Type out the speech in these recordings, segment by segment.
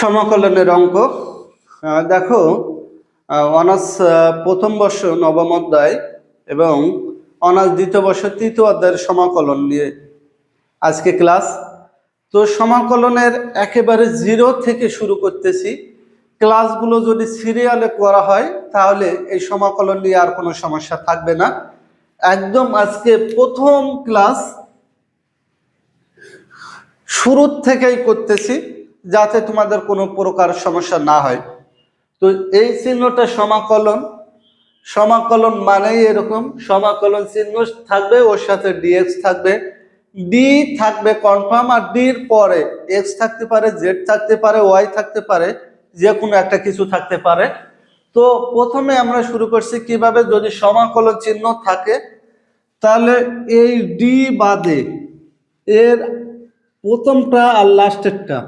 সমাকলনের অঙ্ক। দেখো অনার্স প্রথম বর্ষ নবম অধ্যায় এবং অনার্স দ্বিতীয় বর্ষ তৃতীয় অধ্যায়ের সমাকলন নিয়ে আজকে ক্লাস। তো সমাকলনের একেবারে জিরো থেকে শুরু করতেছি। ক্লাসগুলো যদি সিরিয়ালে করা হয়, তাহলে এই সমাকলন নিয়ে আর কোনো সমস্যা থাকবে না। একদম আজকে প্রথম ক্লাস শুরুর থেকেই করতেছি। যাতে তোমাদের কোনো প্রকার সমস্যা না হয়। তো এই চিহ্নটা সমাকলন সমাকলন মানেই এরকম, সমাকলন চিহ্ন থাকবে, ওর সাথে ডিএক্স থাকবে। ডি থাকবে কনফার্ম আর ডির পরে এক্স থাকতে পারে জেড থাকতে পারে ওয়াই থাকতে পারে যে কোনো একটা কিছু থাকতে পারে। তো প্রথমে আমরা শুরু করছি কীভাবে যদি সমাকলন চিহ্ন থাকে, তাহলে এই ডি বাদে এর প্রথমটা আর লাস্টেরটা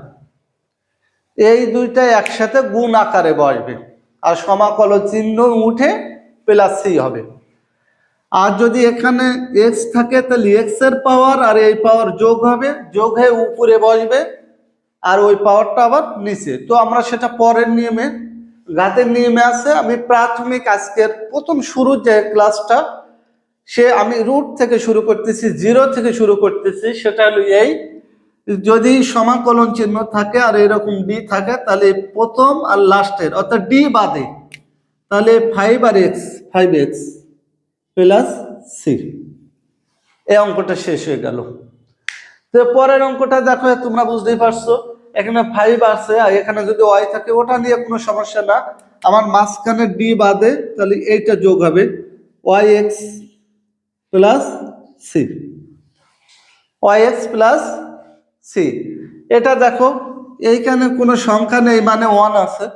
এই দুইটা একসাথে গুণ আকারে বসবে। আর সমাকলন চিহ্ন উঠে প্লাস সি হবে। আর যদি এখানে এক্স থাকে, তাহলে এক্সের পাওয়ার আর এই পাওয়ার যোগ হবে। যোগ হয়ে উপরে বসবে। আর ওই পাওয়ারটা আবার নিচে। তো আমরা সেটা পরের নিয়মে ঘাতের নিয়মে আছে, আমি প্রাথমিক আজকের প্রথম শুরুর যে ক্লাসটা সে আমি রুট থেকে শুরু করতেছি জিরো থেকে শুরু করতেছি, সেটা হলো এই যদি সমাকলন চিহ্ন থাকে আর এরকম ডি থাকে, তাহলে প্রথম আর লাস্টের, অর্থাৎ ডি বাদে, তাহলে ফাইভ আর x five x plus c এই অঙ্কটা শেষ হয়ে গেল। তো পরের অঙ্কটা দেখো, তোমরা বুঝতেই পারছ, এখানে ফাইভ আছে, আর এখানে যদি ওয়াই থাকে, ওটা নিয়ে কোনো সমস্যা না। আমার মাঝখানে ডি বাদে, তাহলে এইটা যোগ হবে y x plus c y x plus c. এটা দেখো, এইখানে কোনো সংখ্যা নেই মানে ওয়ান আছে।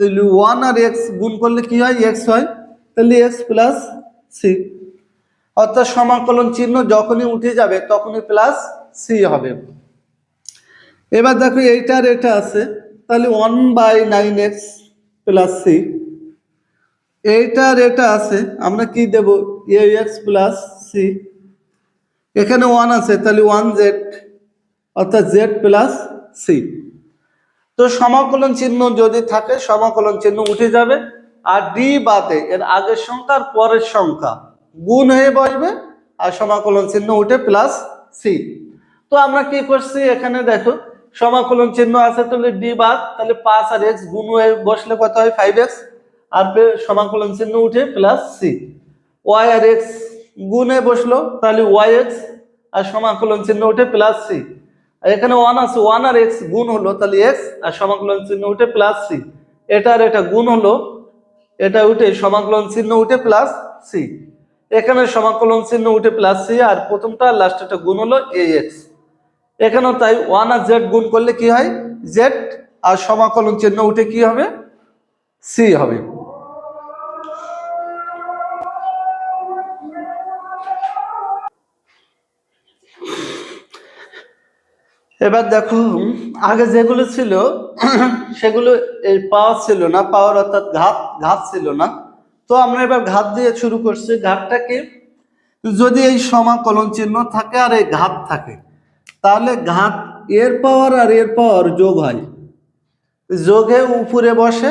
তাহলে ওয়ান আর এক্স গুণ করলে কি হয়? এক্স হয়। তাহলে এক্স প্লাস সি অর্থাৎ সমাকলন চিহ্ন যখনই উঠে যাবে, তখনই প্লাস সি হবে। এবার দেখো এইটার এটা আছে। তাহলে one by nine x plus c এইটার এটা আছে, আমরা কি দেব? এ এক্স প্লাস সি এখানে ওয়ান আছে, তাহলে ওয়ান জেড অর্থাৎ জেড প্লাস সি তো সমাকলন চিহ্ন যদি থাকে, সমাকলন চিহ্ন উঠে যাবে। আর ডি বাদে এর আগের সংখ্যা আর পরের সংখ্যা গুণ হয়ে বসবে, আর সমাকলন চিহ্ন উঠে প্লাস সি তো আমরা কি করছি এখানে দেখো, সমাকলন চিহ্ন আছে তাহলে ডি বাদ, তাহলে পাঁচ আর এক্স গুণ হয়ে বসলে কত হয়? ফাইভ এক্স আর সমাকলন চিহ্ন উঠে প্লাস সি ওয়াই আর এক্স গুণে বসল, তাহলে ওয়াই এক্স আর সমাকলন চিহ্ন উঠে প্লাস সি আর এখানে ওয়ান আছে ওয়ান আর এক্স গুণ হলো, তাহলে এক্স আর সমাকলন চিহ্ন উঠে প্লাস সি এটা আর এটা গুণ হলো, এটা উঠে সমাকলন চিহ্ন উঠে প্লাস সি এখানে সমাকলন চিহ্ন উঠে প্লাস সি আর প্রথমটা লাস্টেরটা গুণ হলো এ এক্স এখানেও তাই ওয়ান আর জেড গুণ করলে কি হয়? জেড আর সমাকলন চিহ্ন উঠে কি হবে? সি হবে। এবার দেখো, আগে যেগুলো ছিল, সেগুলো এই পাওয়ার ছিল না, পাওয়ার অর্থাৎ ঘাত ঘাত ছিল না। তো আমরা এবার ঘাত দিয়ে শুরু করছি। ঘাতটাকে যদি এই সমাকলন চিহ্ন থাকে আর এই ঘাত থাকে, তাহলে ঘাত এর পাওয়ার আর এর পাওয়ার যোগ হয়। যোগে উপরে বসে,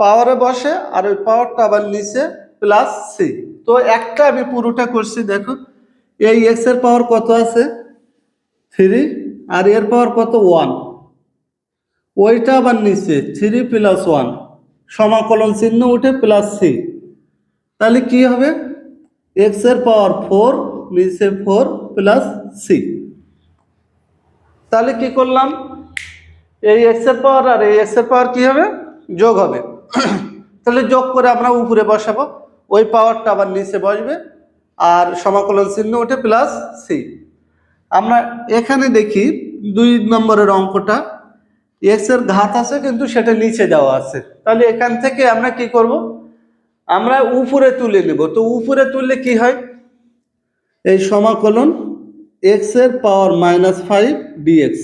পাওয়ারে বসে, আর ওই পাওয়ারটা আবার নিচে প্লাস সি তো একটা আমি পুরোটা করছি, দেখো। এই এক্সের পাওয়ার কত আছে? থ্রি আর এর পাওয়ার কত? ওয়ান। ওইটা আবার নিচে, থ্রি প্লাস ওয়ান। সমাকলন চিহ্ন উঠে প্লাস সি তাহলে কি হবে? এক্সের পাওয়ার ফোর, নিচে ফোর প্লাস সি তাহলে কি করলাম? এই এক্সের পাওয়ার আর এই এক্সের পাওয়ার কি হবে? যোগ হবে। তাহলে যোগ করে আমরা উপরে বসাবো। ওই পাওয়ারটা আবার নিচে বসবে। আর সমাকলন চিহ্ন উঠে প্লাস সি আমরা এখানে দেখি দুই নম্বরের অঙ্কটা। এক্সের ঘাত আছে কিন্তু সেটা নিচে দেওয়া আছে। তাহলে এখান থেকে আমরা কি করব? আমরা উপরে তুলে নেব। তো উপরে তুললে কি হয়? এই সমাকলন এক্সের পাওয়ার মাইনাস ফাইভ ডিএক্স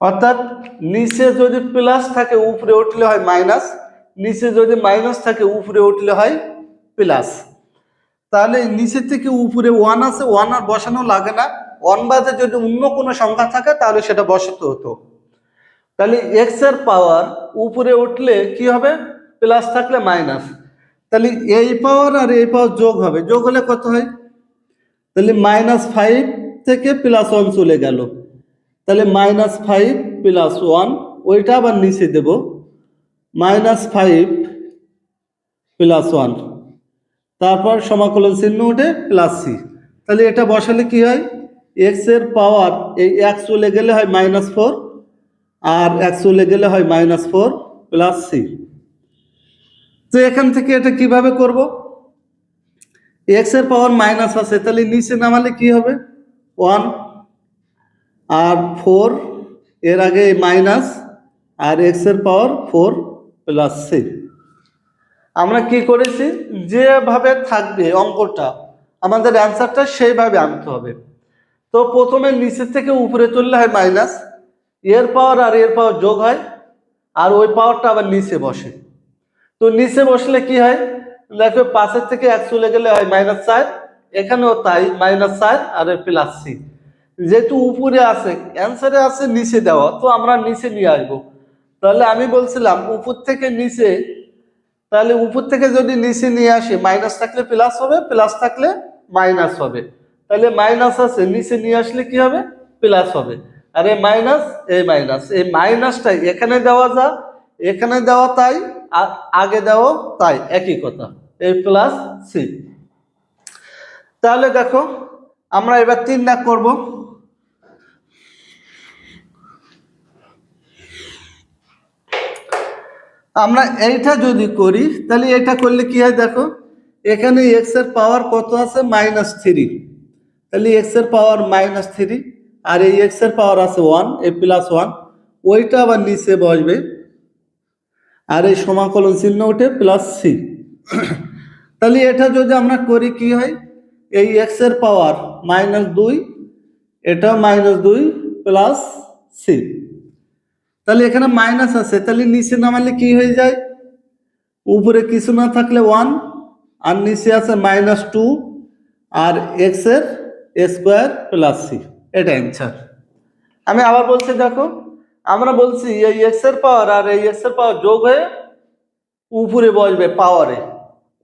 অর্থাৎ নিচে যদি প্লাস থাকে, উপরে উঠলে হয় মাইনাস। নিচে যদি মাইনাস থাকে, উপরে উঠলে হয় প্লাস। তাহলে নিচে থেকে উপরে ওয়ান আছে, ওয়ান আর বসানো লাগে না। বাদে যদি অন্য কোনো সংখ্যা থাকে, তাহলে সেটা বসাতে হতো। তাহলে এক্সের পাওয়ার উপরে উঠলে কি হবে? প্লাস থাকলে মাইনাস তাহলে এই পাওয়ার আর এই পাওয়ার যোগ হবে। যোগ হলে কত হয়? তাহলে মাইনাস ফাইভ থেকে প্লাস ওয়ান চলে গেল। তাহলে মাইনাস ফাইভ প্লাস ওয়ান ওইটা আবার নিচে দেব। মাইনাস ফাইভ প্লাস ওয়ান তারপর সমাকলন চিহ্ন উঠে প্লাস সি তাহলে এটা বসালে কি হয়? এক্সের পাওয়ার এই এক চলে গেলে হয় মাইনাস ফোর আর এক চলে গেলে হয় মাইনাস ফোর প্লাস সি তো এখান থেকে এটা কীভাবে করব? এক্সের পাওয়ার মাইনাস আছে, তাহলে নিচে নামালে কি হবে? ওয়ান আর ফোর এর আগে মাইনাস আর এক্সের পাওয়ার ফোর প্লাস সি আমরা কি করেছি? যেভাবে থাকবে অঙ্কটা, আমাদের অ্যান্সারটা সেইভাবে আনতে হবে। তো প্রথমে নিচের থেকে উপরে চললে হয় মাইনাস এর পাওয়ার আর এর পাওয়ার যোগ হয়, আর ওই পাওয়ারটা আবার নিচে বসে। তো নিচে বসলে কি হয়? দেখবে পাশের থেকে এক চলে গেলে হয় মাইনাস চার, এখানেও তাই মাইনাস চার আর প্লাস সি যেহেতু উপরে আছে অ্যান্সারে আছে নিচে দেওয়া, তো আমরা নিচে নিয়ে আসব। তাহলে আমি বলছিলাম উপর থেকে নিচে, তাহলে উপর থেকে যদি নিচে নিয়ে আসি মাইনাস থাকলে প্লাস হবে প্লাস থাকলে মাইনাস হবে। তাহলে মাইনাস আছে, নিচে নিয়ে আসলে কি হবে? প্লাস হবে। আর এই মাইনাস এই মাইনাস, এই মাইনাসটাই এখানে দেওয়া যা, এখানে দেওয়া তাই, আর আগে দেওয়া তাই, একই কথা। এই প্লাস সি। তাহলে দেখো, আমরা এবার তিন দাগ করব। আমরা এইটা যদি করি, তাহলে এটা করলে কি হয় দেখো, এখানে এক্সের পাওয়ার কত আছে? মাইনাস থ্রি তাহলে এক্সের পাওয়ার মাইনাস থ্রি আর এই এক্সের পাওয়ার আছে ওয়ান এ প্লাস ওয়ান ওইটা আবার নিচে বসবে। আর এই সমাকলন চিহ্ন ওঠে প্লাস সি তাহলে এটা যদি আমরা করি কি হয়? এই এক্সের পাওয়ার মাইনাস দুই, এটা মাইনাস দুই প্লাস সি তাহলে এখানে মাইনাস আছে, তাহলে নিচে নামালে কি হয়ে যায়? উপরে কিছু না থাকলে ওয়ান আর নিচে আছে মাইনাস টু আর এক্স এর স্কোয়ার প্লাস সি। এটা অ্যান্সার আমি আবার বলছি, দেখো, আমরা বলছি এই এক্সের পাওয়ার আর এই এক্সের পাওয়ার যোগ হয়ে উপরে বসবে পাওয়ারে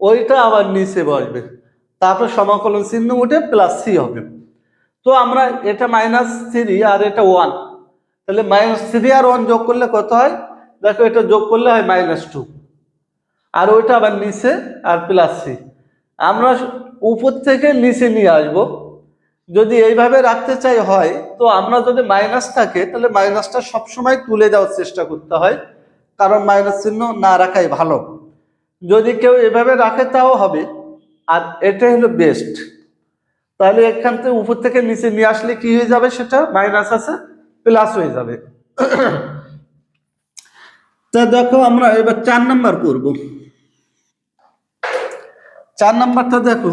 ওইটা আবার নিচে বসবে। তারপর সমাকলন চিহ্ন উঠে প্লাস সি হবে। তো আমরা এটা মাইনাস থ্রি আর এটা ওয়ান তাহলে মাইনাস থ্রি আর ওয়ান যোগ করলে কত হয়? দেখো, এটা যোগ করলে হয় মাইনাস টু আর ওইটা আবার নিচে আর প্লাস সি আমরা উপর থেকে নিচে নিয়ে আসব। যদি এইভাবে রাখতে চাই হয়, তো আমরা যদি মাইনাস থাকে, তাহলে মাইনাসটা সবসময় তুলে দেওয়ার চেষ্টা করতে হয়। কারণ মাইনাস চিহ্ন না রাখাই ভালো। যদি কেউ এভাবে রাখে, তাও হবে। আর এটাই হলো বেস্ট তাহলে এখান থেকে উপর থেকে নিচে নিয়ে আসলে কি হয়ে যাবে সেটা? মাইনাস আছে প্লাস হয়ে যাবে। তা দেখো আমরা এবার চার নাম্বার করব। চার নাম্বারটা দেখো।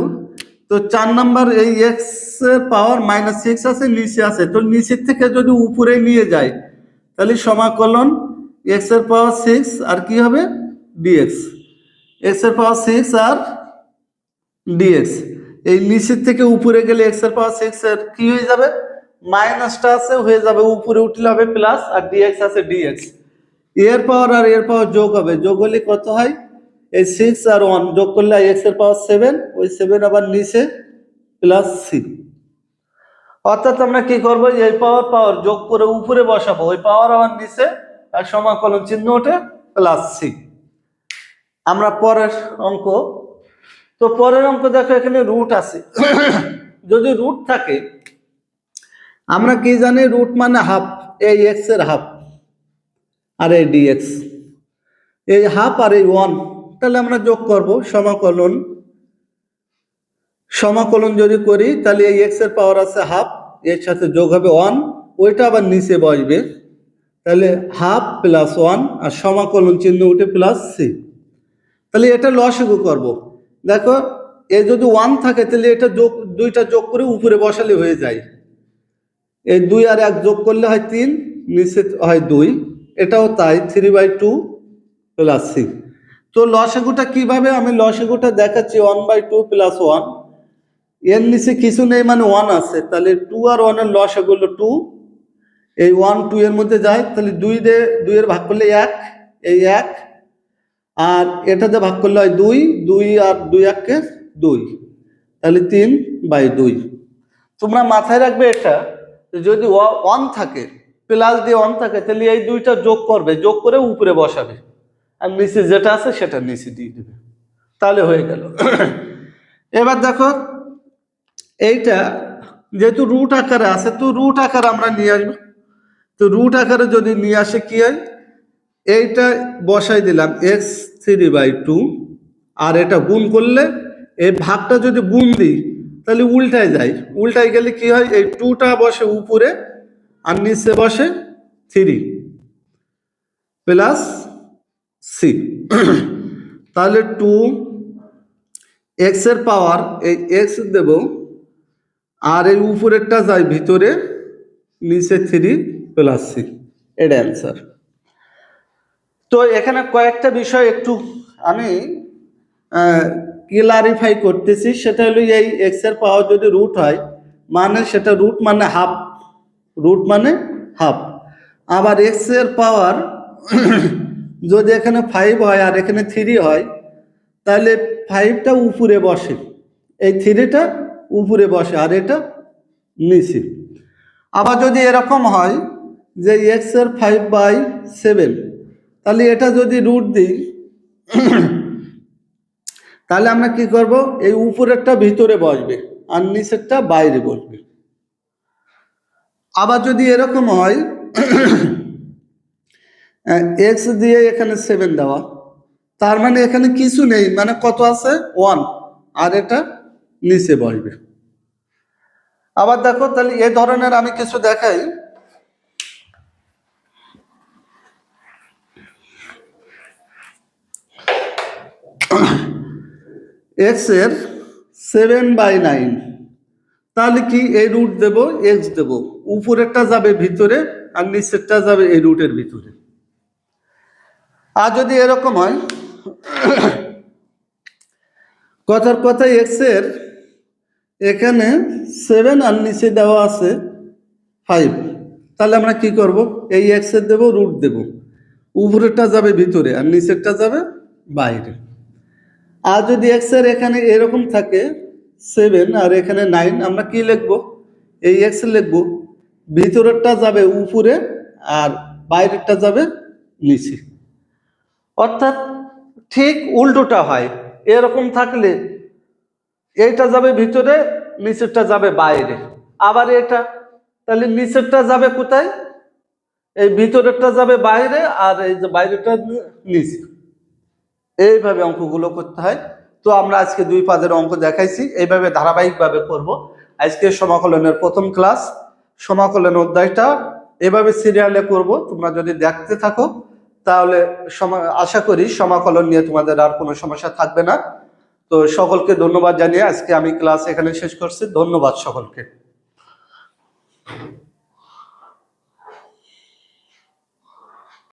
তো চার নাম্বার এই এক্সের পাওয়ার মাইনাস সিক্স আছে, নিচে আছে। তো নিচের থেকে যদি উপরে নিয়ে যায়, তাহলে সমাকলন এক্সের পাওয়ার সিক্স আর কি হবে? ডিএক্স এক্সের পাওয়ার সিক্স আর ডিএক্স এই নিচের থেকে উপরে গেলে এক্সের পাওয়ার সিক্স এর কি হয়ে যাবে? মাইনাসটা আছে, হয়ে যাবে। উপরে উঠলে হবে প্লাস আর ডিএক্স আছে ডিএক্স এর পাওয়ার আর এর পাওয়ার যোগ হবে। যোগ হলে কত হয়? এই সিক্স আর ওয়ান যোগ করলে এক্সের পাওয়ার সেভেন ওই সেভেন আবার নিচে প্লাস সি অর্থাৎ আমরা কি করব? এই পাওয়ার পাওয়ার যোগ করে উপরে বসাবো। ওই পাওয়ার আবার নিচে আর সমাকলন চিহ্ন ওঠে প্লাস সি আমরা পরের অঙ্ক, তো পরের অঙ্ক দেখো এখানে রুট আছে। যদি রুট থাকে, আমরা কি জানি? রুট মানে হাফ এই এক্সের হাফ আর এই ডিএক্স এই হাফ আর এই ওয়ান তাহলে আমরা যোগ করব সমাকলন। সমাকলন যদি করি, তাহলে এই এক্সের পাওয়ার আছে হাফ এর সাথে যোগ হবে ওয়ান ওইটা আবার নিচে বসবে। তাহলে হাফ প্লাস ওয়ান আর সমাকলন চিহ্ন উঠে প্লাস সি তাহলে এটা লসগু করব। দেখো, এ যদি ওয়ান থাকে, তাহলে এটা যোগ, দুইটা যোগ করে উপরে বসালে হয়ে যায়। এই দুই আর এক যোগ করলে হয় তিন, নিচে হয় দুই, এটাও তাই three by two plus c তো লসেগুটা কীভাবে আমি লসেগুটা দেখাচ্ছি? ওয়ান বাই টু প্লাস ওয়ানের নিচে কিছু নেই মানে ওয়ান আছে। তাহলে টু আর ওয়ানের লসেগুলো টু এই ওয়ান টু এর মধ্যে যায়, তাহলে দুই দিয়ে দুইয়ের ভাগ করলে এক, এই এক। আর এটাতে ভাগ করলে হয় দুই দুই আর দুই এককে দুই। তাহলে তিন বাই দুই। তোমরা মাথায় রাখবে এটা যদি ওয়ান থাকে প্লাস দিয়ে ওয়ান থাকে, তাহলে এই দুইটা যোগ করবে, যোগ করে উপরে বসাবে। আর নিচে যেটা আছে সেটা নিচে দিয়ে দেবে। তাহলে হয়ে গেল। এবার দেখো, এইটা যেহেতু রুট আকারে আছে, তো রুট আকারে আমরা নিয়ে আসব। তো রুট আকারে যদি নিয়ে আসে কি হয়? এইটা বসাই দিলাম এক্স থ্রি বাই টু আর এটা গুণ করলে এই ভাগটা যদি গুণ দিই, তাহলে উল্টায় যায়। উল্টায় গেলে কি হয়? এই টুটা বসে উপরে, আর নিচে বসে থ্রি প্লাস সি। তাহলে টু এক্সের পাওয়ার এই এক্স দেব, আর এই উপরেরটা যায় ভিতরে, নিচে থ্রি প্লাস সি এটা অ্যান্সার তো এখানে কয়েকটা বিষয় একটু আমি ক্লারিফাই করতেছি। সেটা হলো এই এক্সের পাওয়ার যদি রুট হয় মানে সেটা রুট মানে হাফ রুট মানে হাফ আবার এক্সের পাওয়ার যদি এখানে ফাইভ হয় আর এখানে থ্রি হয়, তাহলে ফাইভটা উপরে বসে। এই থ্রিটা উপরে বসে আর এটা নিচে। আবার যদি এরকম হয় যে এক্সের ফাইভ বাই সেভেন তাহলে এটা যদি রুট দিই, তাহলে আমরা কি করব? এই উপরেরটা ভিতরে বসবে আর নিচেরটা বাইরে বসবে। আবার যদি এরকম হয় এক্স দিয়ে এখানে সেভেন দেওয়া। তার মানে এখানে কিছু নেই মানে কত আছে? ওয়ান আর এটা নিচে বসবে। আবার দেখো, তাহলে এ ধরনের আমি কিছু দেখাই। এক্সের সেভেন বাই নাইন তাহলে কি এই রুট দেব? এক্স দেব। উপরেরটা যাবে ভিতরে আর নিচেরটা যাবে এই রুটের ভিতরে। আর যদি এরকম হয়, কথার কথা এক্সের, এখানে সেভেন আর নিচে দেওয়া আছে ফাইভ তাহলে আমরা কি করব? এই এক্সের দেবো রুট দেব। উপরেরটা যাবে ভিতরে আর নিচেরটা যাবে বাইরে। আর যদি এক্সের এখানে এরকম থাকে সেভেন আর এখানে নাইন আমরা কি লিখব? এই এক্স লিখব। ভিতরেরটা যাবে উপরে আর বাইরেরটা যাবে নিচে। অর্থাৎ ঠিক উল্টোটা হয়। এরকম থাকলে এইটা যাবে ভিতরে, নিচেরটা যাবে বাইরে। আবার এটা, তাহলে নিচেরটা যাবে কোথায়? এই ভিতরেরটা যাবে বাইরে আর এই যে বাইরেটা নিচে। এইভাবে অঙ্কগুলো করতে হয়। তো আমরা আজকে দুই পাদের অঙ্ক দেখাইছি। এইভাবে ধারাবাহিকভাবে করব। আজকে সমাকলনের প্রথম ক্লাস, সমাকলন অধ্যায়টা এভাবে সিরিয়ালে করব। তোমরা যদি দেখতে থাকো তাহলে আশা করি সমাকলন নিয়ে তোমাদের আর কোনো সমস্যা থাকবে না। তো সকলকে ধন্যবাদ জানিয়ে আজকে আমি ক্লাস এখানে শেষ করছি। ধন্যবাদ সকলকে।